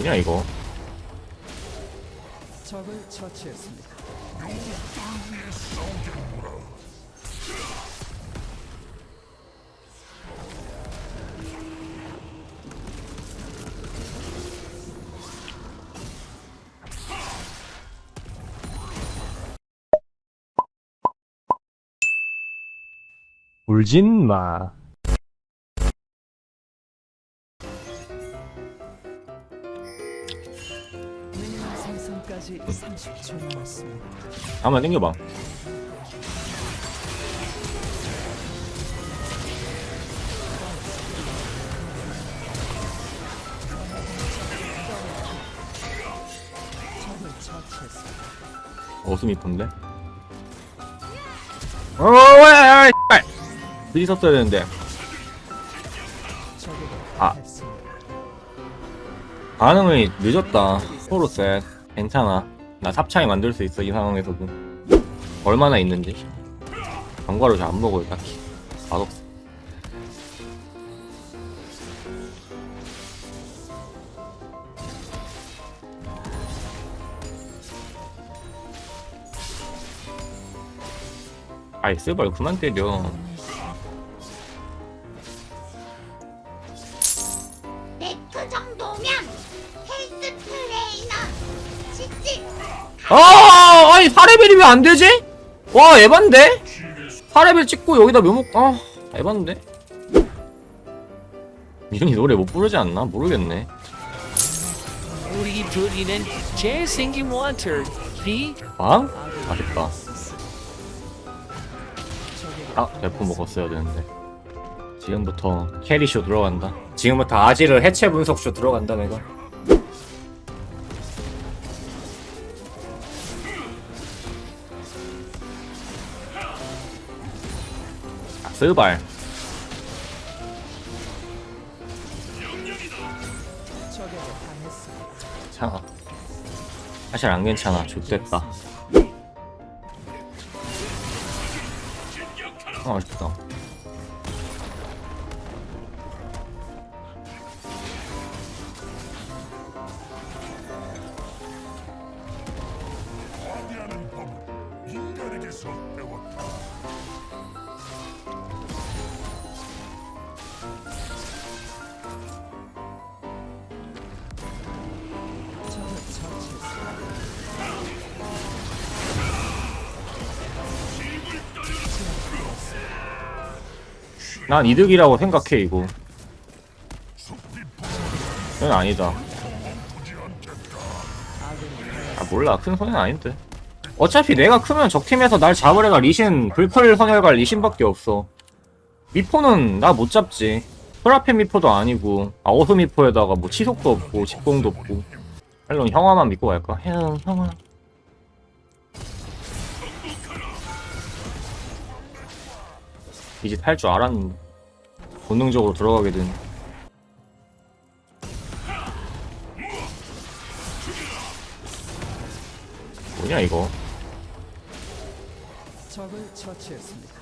뭐냐 이거 적을 처치했습니다. 울진 마. 생성까지 30초 남았습니다. 한번 처치했습니다. 어슴 이쁜데? 어왜 씨발. 미리 썼어야 되는데. 적을 아. 반응이 늦었다. 포로셋 괜찮아. 나 삽차이 만들 수 있어 이 상황에서도. 얼마나 있는지. 견과를 잘안 먹어요 딱히. 맛없어. 아이 쓰발 그만 때려 4레벨이 왜 안 되지? 와, 에반데? 4레벨 찍고 여기다 묘목, 아, 에반데? 미연이 노래 못 부르지 않나? 모르겠네. 우리 둘이는 잘생긴 원터 비 빵? 맛있다. 아, 대포 먹었어야 되는데. 지금부터 캐리쇼 들어간다. 지금부터 아지르 해체 분석쇼 들어간다, 내가. 당했습니다. 괜찮아. 사실 안 괜찮아. 좋됐다. 아, 맛있다. 난 이득이라고 생각해 이거. 그건 아니다. 아 몰라. 큰 손해는 아닌데. 어차피 내가 크면 적팀에서 날 잡으래가 리신 불클 선열과 리신밖에 없어. 미포는 나 못 잡지. 프라펜 미포도 아니고 아오스 미포에다가 뭐 치속도 없고 직공도 없고. 헬론 형아만 믿고 갈까? 헬론 형아 이제 탈 줄 알았는데 본능적으로 들어가게 되네 뭐냐 이거 적을 처치했습니다.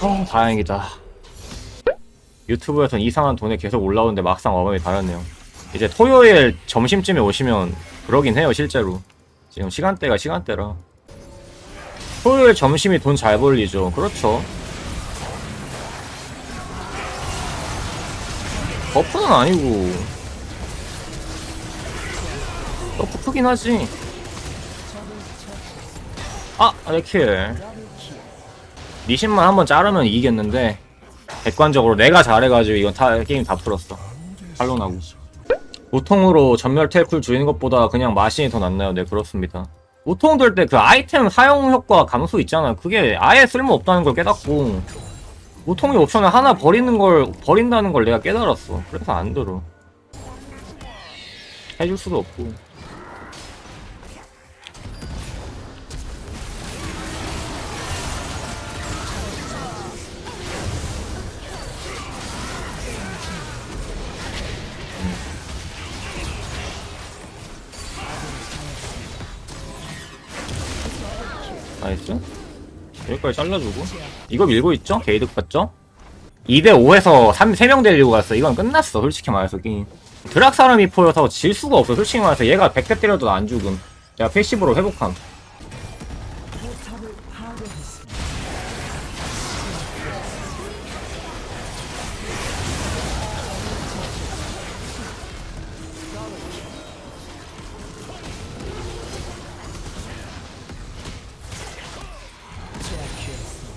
어, 다행이다. 유튜브에선 이상한 돈에 계속 올라오는데 막상 어감이 다르네요. 이제 토요일 점심쯤에 오시면 그러긴 해요, 실제로. 지금 시간대가 시간대라. 토요일 점심이 돈 잘 벌리죠. 그렇죠. 버프는 아니고. 버프 크긴 하지. 아, 레킬. 리신만 한번 자르면 이기겠는데 객관적으로 내가 잘해가지고 이건 다 게임 다 풀었어. 탈론하고. 보통으로 전멸 텔쿨 줄이는 것보다 그냥 마신이 더 낫나요? 네 그렇습니다. 보통 들때그 아이템 사용 효과 감소 있잖아요 그게 아예 쓸모 없다는 걸 깨닫고 보통의 옵션을 하나 버리는 걸 버린다는 걸 내가 깨달았어. 그래서 안 들어. 해줄 수도 없고 나이스. 여기까지 잘라주고. 이거 밀고 있죠? 게이득 봤죠? 2대5에서 3, 3명 데리고 갔어. 이건 끝났어 솔직히 말해서 게임. 드락 사람이 보여서 질 수가 없어. 솔직히 말해서 얘가 100대 때려도 안 죽음. 내가 패시브로 회복함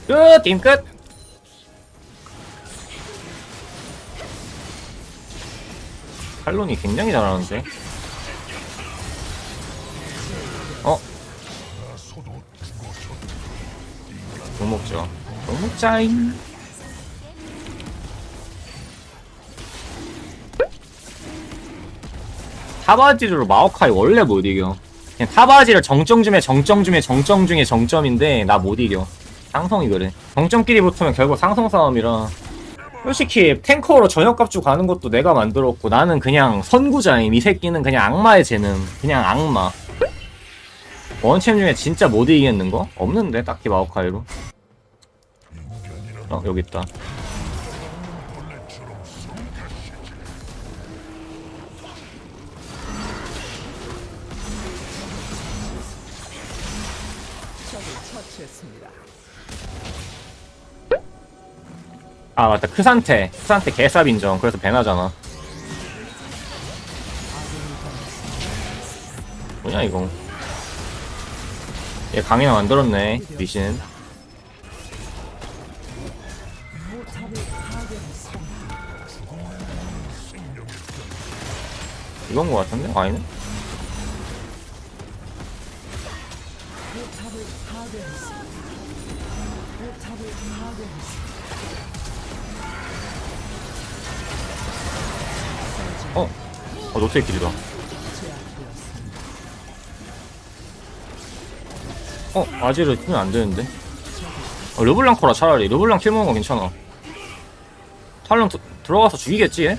끝! 게임 끝! 칼론이 굉장히 잘하는데 어? 욕 먹죠 욕 먹자잉 타바지로 마오카이 원래 못 이겨 그냥 타바지를 정점 중에 정점 중에 정점 중에 정점인데 나 못 이겨 상성이 그래. 정점끼리 붙으면 결국 상성 싸움이라. 솔직히 탱커로 저녁값 주고 가는 것도 내가 만들었고 나는 그냥 선구자임. 이 새끼는 그냥 악마의 재능. 그냥 악마. 원챔 중에 진짜 못 이기겠는 거? 없는데 딱히 마오카이로. 어 여기 있다. 처치했습니다. 아 맞다 크산테 크산테 개쌉 인정 그래서 배나잖아 뭐냐 이거 얘 강이나 만들었네 파괴했습니다. 이건 거 같은데? 아니네? 어 노트의 길이다. 어? 아지를 쓰면 안 되는데 어, 르블랑 코라 차라리 르블랑 킬 먹은 거 괜찮아 탈론 드, 들어가서 죽이겠지 얘?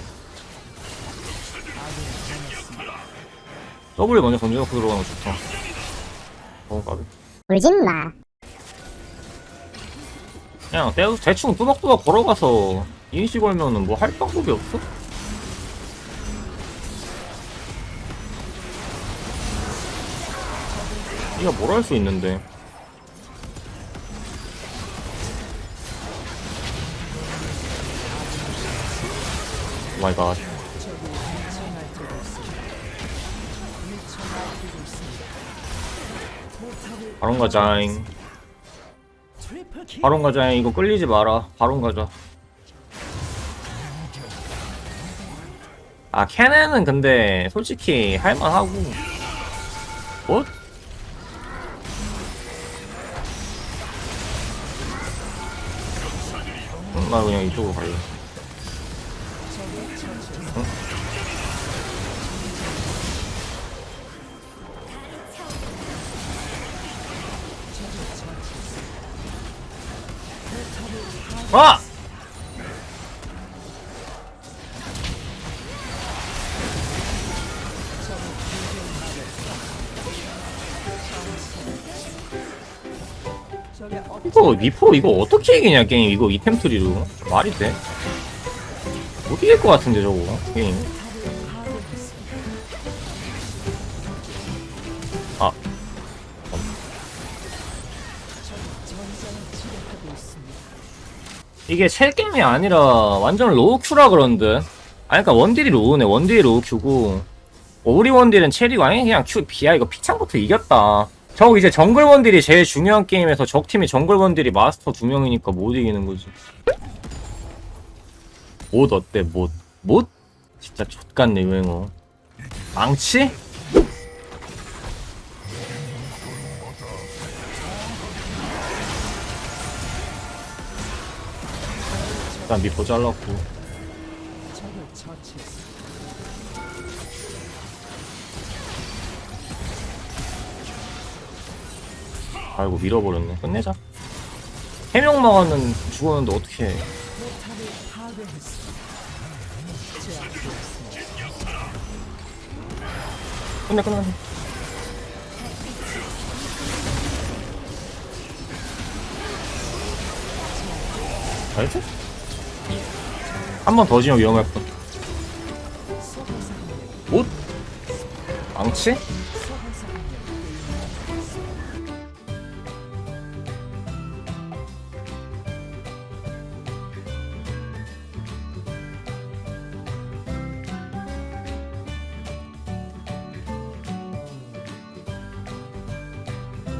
W 먼저 던져놓고 들어가는 거 좋다 어 까비 울지마 그냥 대, 대충 뚜벅뚜벅 걸어가서 인시 걸면은 뭐 할 방법이 없어? 네가 뭘 할 수 있는데. 마이 갓. 바론 가자잉. 바론 가자잉. 이거 끌리지 마라. 바론 가자. 아 캐넨은 근데 솔직히 할만하고. 뭐? 응, 나 그냥 이쪽으로 갈래. 적을 이거 미포 이거 어떻게 이기냐 게임 이거 이템 트리로 말이 돼? 못 이길 것 같은데 저거 게임. 아. 이게 첼 게임이 아니라 완전 로우 큐라 그런데 아니 그니까 원딜이 로우네 원딜이 로우 큐고 우리 원딜은 첼이고 아니 그냥 큐 비야 이거 피창부터 이겼다 저 이제 정글 원딜이 제일 중요한 게임에서 적 팀이 정글 원딜이 마스터 두 명이니까 못 이기는 거지 못 어때 못 못? 진짜 족같네 유행어 망치? 일단 미포 잘랐고 아이고 밀어버렸네 끝내자 해명 막았는 죽었는데 어떻게 해 끝내 끝내 알지? 한 번 더 지면 위험할 뿐. 못? 망치?